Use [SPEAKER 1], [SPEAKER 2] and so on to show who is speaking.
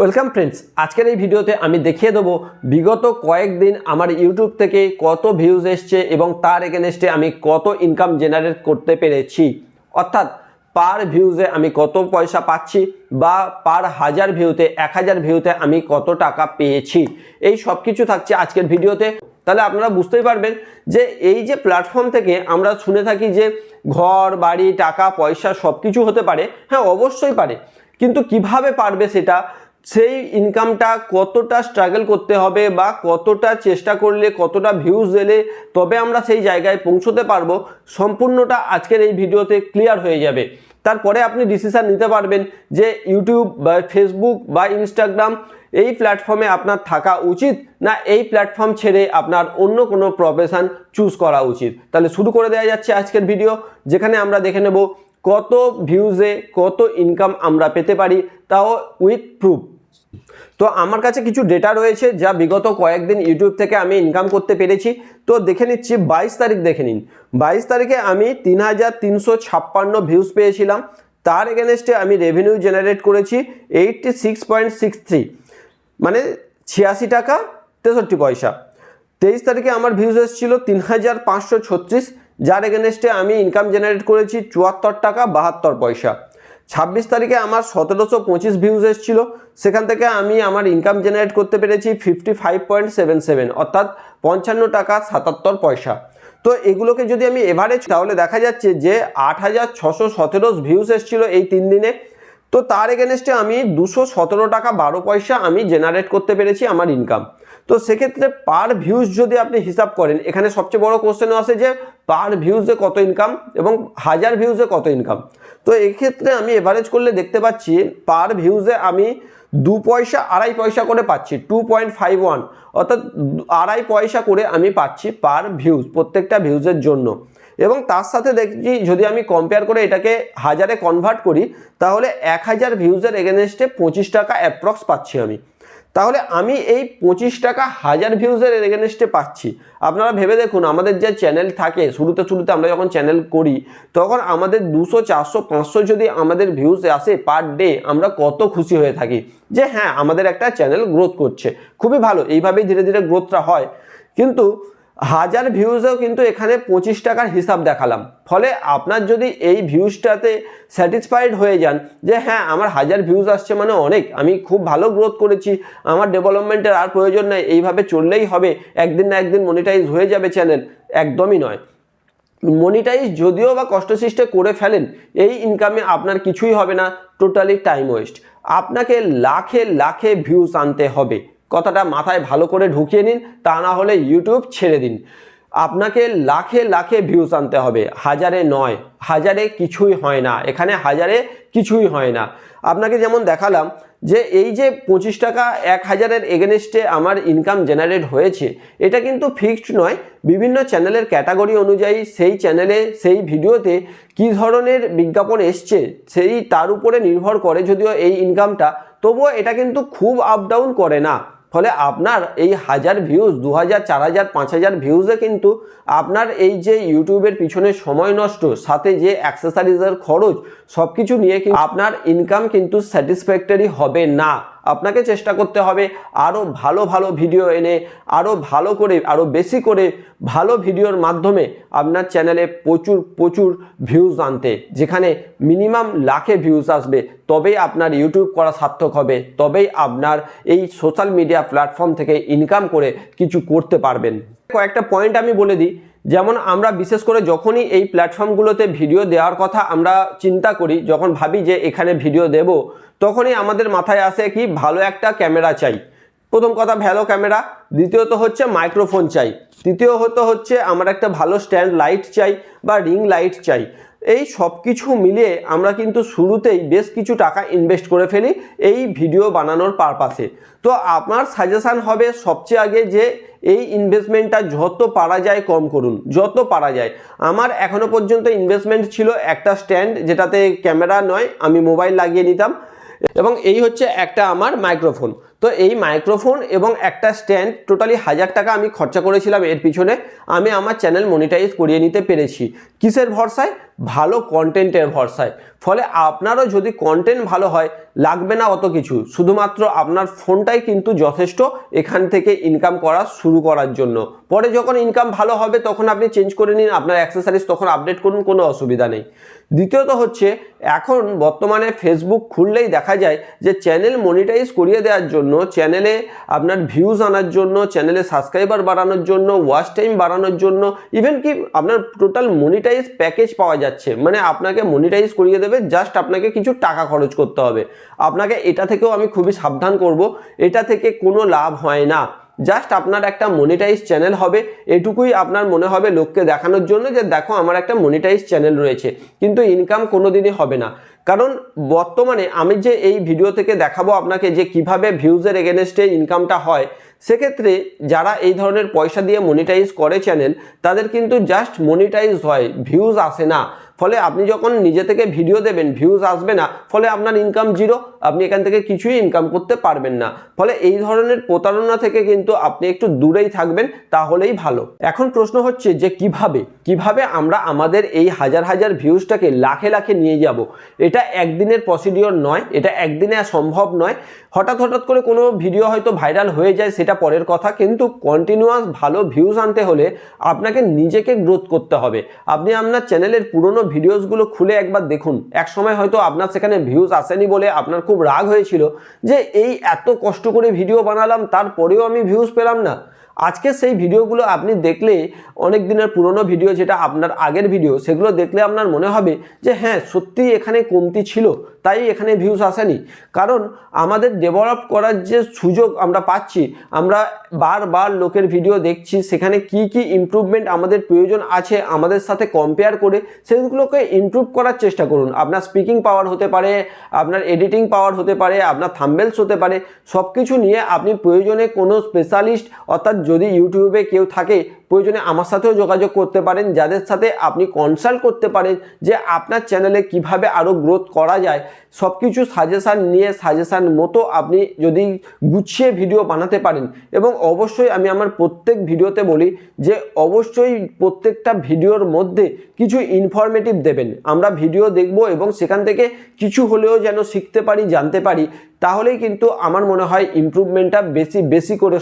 [SPEAKER 1] Welcome friends, আজকের এই ভিডিওতে আমি দেখিয়ে দেবো বিগত কয়েকদিন আমার ইউটিউব থেকে কত ভিউজ এসছে এবং তার এগেনস্টে আমি কত ইনকাম জেনারেট করতে পেরেছি। অর্থাৎ পার ভিউজে আমি কত পয়সা পাচ্ছি বা পার হাজার ভিউতে এক হাজার ভিউতে আমি কত টাকা পেয়েছি। এই সব কিছু থাকছে আজকের ভিডিওতে। তাহলে আপনারা বুঝতেই পারবেন যে এই যে প্ল্যাটফর্ম থেকে আমরা শুনে থাকি যে ঘর, বাড়ি, টাকা, পয়সা সব কিছু হতে পারে। হ্যাঁ অবশ্যই পারে। কিন্তু কীভাবে পারবে সেটা সেই ইনকামটা কতটা স্ট্রাগল করতে হবে বা কতটা চেষ্টা করলে, কতটা ভিউজ এলে তবে আমরা সেই জায়গায় পৌঁছতে পারব, সম্পূর্ণটা আজকের এই ভিডিওতে ক্লিয়ার হয়ে যাবে। তারপরে আপনি ডিসিশান নিতে পারবেন যে ইউটিউব বা ফেসবুক বা ইনস্টাগ্রাম এই প্ল্যাটফর্মে আপনার থাকা উচিত না এই প্ল্যাটফর্ম ছেড়ে আপনার অন্য কোনো প্রফেশন চুজ করা উচিত। তাহলে শুরু করে দেওয়া যাচ্ছে আজকের ভিডিও যেখানে আমরা দেখে নেব কত ভিউজে কত ইনকাম আমরা পেতে পারি তাও উইথ প্রুফ তো আমার কাছে কিছু ডেটা রয়েছে যা বিগত কয়েকদিন ইউটিউব থেকে আমি ইনকাম করতে পেরেছি। তো দেখে নিচ্ছি বাইশ তারিখ দেখে নিন। বাইশ তারিখে আমি তিন হাজার তিনশো ছাপ্পান্ন ভিউজ পেয়েছিলাম। তার এগেনস্টে আমি রেভিনিউ জেনারেট করেছি eighty six point six three মানে ছিয়াশি টাকা তেষট্টি পয়সা। তেইশ তারিখে আমার ভিউজ এসেছিল তিন হাজার পাঁচশো ছত্রিশ। যার এগেনস্টে আমি ইনকাম জেনারেট করেছি চুয়াত্তর টাকা বাহাত্তর পয়সা। ছাব্বিশ তারিখে আমার সতেরোশো পঁচিশ ভিউজ এসেছিল। সেখান থেকে আমি আমার ইনকাম জেনারেট করতে পেরেছি fifty five point seven seven অর্থাৎ পঞ্চান্ন টাকা সাতাত্তর পয়সা। তো এগুলোকে যদি আমি এভারেজ তাহলে দেখা যাচ্ছে যে আট হাজার ছশো সতেরো ভিউজ এসেছিল এই তিন দিনে। তো তার এগেনস্টে আমি দুশো সতেরো টাকা বারো পয়সা আমি জেনারেট করতে পেরেছি আমার ইনকাম তো সেক্ষেত্রে পার ভিউজ যদি আপনি হিসাব করেন, এখানে সবচেয়ে বড় কোশ্চেনও আসে যে পার ভিউজে কত ইনকাম এবং হাজার ভিউজে কত ইনকাম তো এক্ষেত্রে আমি এভারেজ করলে দেখতে পাচ্ছি পার ভিউজে আমি দু পয়সা, আড়াই পয়সা করে পাচ্ছি টু পয়েন্ট ফাইভ ওয়ান অর্থাৎ আড়াই পয়সা করে আমি পাচ্ছি পার ভিউজ প্রত্যেকটা ভিউজের জন্য। এবং তার সাথে দেখছি যদি আমি কম্পেয়ার করে এটাকে হাজারে কনভার্ট করি, তাহলে এক হাজার ভিউজের এগেনস্টে পঁচিশ টাকা অ্যাপ্রক্স পাচ্ছি আমি। তাহলে আমি এই পঁচিশ টাকা হাজার ভিউজের এগেনস্টে পাচ্ছি। আপনারা ভেবে দেখুন, আমাদের যে চ্যানেল থাকে, শুরুতে শুরুতে আমরা যখন চ্যানেল করি, তখন আমাদের দুশো, চারশো, পাঁচশো যদি আমাদের ভিউজ আসে পার ডে আমরা কত খুশি হয়ে থাকি। যে হ্যাঁ আমাদের একটা চ্যানেল গ্রোথ করছে। খুবই ভালো, এইভাবেই ধীরে ধীরে গ্রোথটা হয়। কিন্তু হাজার ভিউজেও কিন্তু এখানে পঁচিশ টাকার হিসাব দেখালাম। ফলে আপনার যদি এই ভিউজটাতে স্যাটিসফাইড হয়ে যান যে হ্যাঁ আমার হাজার ভিউজ আসছে মানে অনেক, আমি খুব ভালো গ্রোথ করেছি, আমার ডেভেলপমেন্টের আর প্রয়োজন নেই, এইভাবে চললেই হবে, একদিন না একদিন মনিটাইজ হয়ে যাবে চ্যানেল একদমই নয়। মনিটাইজ যদিও বা কষ্ট সৃষ্টে করে ফেলেন, এই ইনকামে আপনার কিছুই হবে না টোটালি টাইম ওয়েস্ট আপনাকে লাখে লাখে ভিউজ আনতে হবে। কথাটা মাথায় ভালো করে ঢুকিয়ে নিন, তা না হলে ইউটিউব ছেড়ে দিন। আপনাকে লাখে লাখে ভিউজ আনতে হবে, হাজারে নয়, হাজারে কিছুই হয় না, এখানে হাজারে কিছুই হয় না। আপনাকে যেমন দেখালাম যে এই যে পঁচিশ টাকা এক হাজারের এগেনস্টে আমার ইনকাম জেনারেট হয়েছে, এটা কিন্তু ফিক্সড নয়, বিভিন্ন চ্যানেলের ক্যাটাগরি অনুযায়ী সেই চ্যানেলে সেই ভিডিওতে কি ধরনের বিজ্ঞাপন এসছে, সেই তার উপরে নির্ভর করে যদিও এই ইনকামটা তবুও এটা কিন্তু খুব আপ ডাউন করে না। ফলে আপনার এই হাজার ভিউজ দু হাজার চার হাজার পাঁচ হাজার ভিউজে কিন্তু আপনার এই যে ইউটিউবের পিছনে সময় নষ্ট, সাথে যে অ্যাক্সেসারিজের খরচ সব কিছু নিয়ে কিন্তু আপনার ইনকাম কিন্তু স্যাটিসফ্যাক্টরি হবে না। আপনাকে চেষ্টা করতে হবে আরও ভালো ভালো ভিডিও এনে আরও ভালো করে আরও বেশি করে ভালো ভিডিওর মাধ্যমে আপনার চ্যানেলে প্রচুর প্রচুর ভিউজ আনতে। যেখানে মিনিমাম লাখে ভিউজ আসবে, তবেই আপনার ইউটিউব করা সার্থক হবে, তবেই আপনার এই সোশ্যাল মিডিয়া প্ল্যাটফর্ম থেকে ইনকাম করে কিছু করতে পারবেন। কয়েকটা পয়েন্ট আমি বলে দিই। যেমন আমরা বিশেষ করে যখনই এই প্ল্যাটফর্মগুলোতে ভিডিও দেওয়ার কথা আমরা চিন্তা করি, যখন ভাবি যে এখানে ভিডিও দেব, তখনই আমাদের মাথায় আসে কি, ভালো একটা ক্যামেরা চাই। প্রথম কথা ভ্যালো ক্যামেরা দ্বিতীয়ত হচ্ছে মাইক্রোফোন চাই। তৃতীয়ত হচ্ছে আমার একটা ভালো স্ট্যান্ড লাইট চাই বা রিং লাইট চাই। এই সব কিছু মিলিয়ে আমরা কিন্তু শুরুতেই বেশ কিছু টাকা ইনভেস্ট করে ফেলি এই ভিডিও বানানোর পারপাসে তো আপনার সাজেশান হবে সবচেয়ে আগে যে এই ইনভেস্টমেন্টটা যত পারা যায় কম করুন, যত পারা যায়। আমার এখনও পর্যন্ত ইনভেস্টমেন্ট ছিল একটা স্ট্যান্ড যেটাতে ক্যামেরা নয়, আমি মোবাইল লাগিয়ে নিতাম। এবং এই হচ্ছে একটা আমার মাইক্রোফোন তো এই মাইক্রোফোন এবং একটা স্ট্যান্ড টোটালি হাজার টাকা আমি খরচা করেছিলাম এর পিছনে। আমি আমার চ্যানেল মনিটাইজ করিয়ে নিতে পেরেছি। কিসের ভরসায়? ভালো কন্টেন্টের ভরসায়। ফলে আপনারও যদি কন্টেন্ট ভালো হয়, লাগবে না অত কিছু। শুধুমাত্র আপনার ফোনটাই কিন্তু যথেষ্ট এখান থেকে ইনকাম করা শুরু করার জন্য। পরে যখন ইনকাম ভালো হবে, তখন আপনি চেঞ্জ করে নিন। আপনার অ্যাক্সেসারিজ তখন আপডেট করুন, কোনো অসুবিধা নেই। দ্বিতীয়ত হচ্ছে, এখন বর্তমানে ফেসবুক খুললেই দেখা যায় যে চ্যানেল মনিটাইজ করিয়ে দেওয়ার জন্য চ্যানেলে আপনার ভিউজ আনার জন্য চ্যানেলে সাবস্ক্রাইবার বাড়ানোর জন্য ওয়াচ টাইম বাড়ানোর জন্য ইভেন কি আপনার টোটাল মনিটাইজ প্যাকেজ পাওয়া যাচ্ছে। মানে আপনাকে মনিটাইজ করিয়ে দেবে জাস্ট আপনাকে কিছু টাকা খরচ করতে হবে। আপনাকে এটা থেকেও আমি খুবই সাবধান করব, এটা থেকে কোনো লাভ হয় না। জাস্ট আপনার একটা মনিটাইজ চ্যানেল হবে। এটুকুই আপনার মনে হবে লোককে দেখানোর জন্য যে, দেখো, আমার একটা মনিটাইজ চ্যানেল রয়েছে। কিন্তু ইনকাম কোনোদিনই হবে না। কারণ বর্তমানে আমি যে এই ভিডিও থেকে দেখাবো আপনাকে যে, কীভাবে ভিউজের এগেনস্টে ইনকামটা হয়, সেক্ষেত্রে যারা এই ধরনের পয়সা দিয়ে মনিটাইজ করে চ্যানেল তাদের কিন্তু জাস্ট মনিটাইজ হয় ভিউজ আসে না। ফলে আপনি যখন নিজে থেকে ভিডিও দেবেন ভিউজ আসবে না, ফলে আপনার ইনকাম জিরো আপনি এখান থেকে কিছুই ইনকাম করতে পারবেন না। ফলে এই ধরনের প্রতারণা থেকে কিন্তু আপনি একটু দূরেই থাকবেন, তাহলেই ভালো। এখন প্রশ্ন হচ্ছে যে কীভাবে? কীভাবে আমরা আমাদের এই হাজার হাজার ভিউজটাকে লাখে লাখে নিয়ে যাব? এটা একদিনের প্রসিডিওর নয়, এটা একদিনে সম্ভব নয়। হঠাৎ হঠাৎ করে কোনো ভিডিও হয়তো ভাইরাল হয়ে যায়, সেটা পরের কথা, কিন্তু কন্টিনিউয়াস ভালো ভিউজ আনতে হলে আপনাকে নিজেকে গ্রোথ করতে হবে। আপনি আপনার চ্যানেলের পুরনো ভিডিওসগুলো খুলে একবার দেখুন। এক সময় হয়তো আপনার সেখানে ভিউজ আসেনি বলে আপনার খুব রাগ হয়েছিল যে এই এত কষ্ট করে ভিডিও বানালাম, তারপরেও আমি ভিউজ পেলাম না। আজকে সেই ভিডিওগুলো আপনি দেখলে, অনেক দিনের পুরনো ভিডিও যেটা আপনার আগের ভিডিও সেগুলো দেখলে আপনার মনে হবে যে হ্যাঁ সত্যি এখানে কমতি ছিল। তাই এখানে ভিউস আসেনি। কারণ আমাদের ডেভেলপ করার যে সুযোগ আমরা পাচ্ছি, আমরা বারবার লোকের ভিডিও দেখছি, সেখানে কি কি ইমপ্রুভমেন্ট আমাদের প্রয়োজন আছে আমাদের সাথে কম্পেয়ার করে সেগুলোকে ইমপ্রুভ করার চেষ্টা করুন। আপনার স্পিকিং পাওয়ার হতে পারে, আপনার এডিটিং পাওয়ার হতে পারে, আপনার থাম্বেলস হতে পারে সব কিছু নিয়ে আপনি প্রয়োজনে কোনো স্পেশালিস্ট অর্থাৎ যদি ইউটিউবে কেউ থাকে প্রয়োজনে আমার সাথেও যোগাযোগ করতে পারেন, যাদের সাথে আপনি কনসাল্ট করতে পারেন যে আপনার চ্যানেলে কীভাবে আরও গ্রোথ করা যায়। সব কিছু সাজেশান নিয়ে সাজেশান মতো আপনি যদি গুছিয়ে ভিডিও বানাতে পারেন এবং অবশ্যই আমি আমার প্রত্যেক ভিডিওতে বলি যে অবশ্যই প্রত্যেকটা ভিডিওর মধ্যে কিছু ইনফরমেটিভ দেবেন। আমরা ভিডিও দেখব এবং সেখান থেকে কিছু হলেও যেন শিখতে পারি, জানতে পারি, তাহলেই কিন্তু আমার মনে হয় ইমপ্রুভমেন্টটা বেশি বেশি করে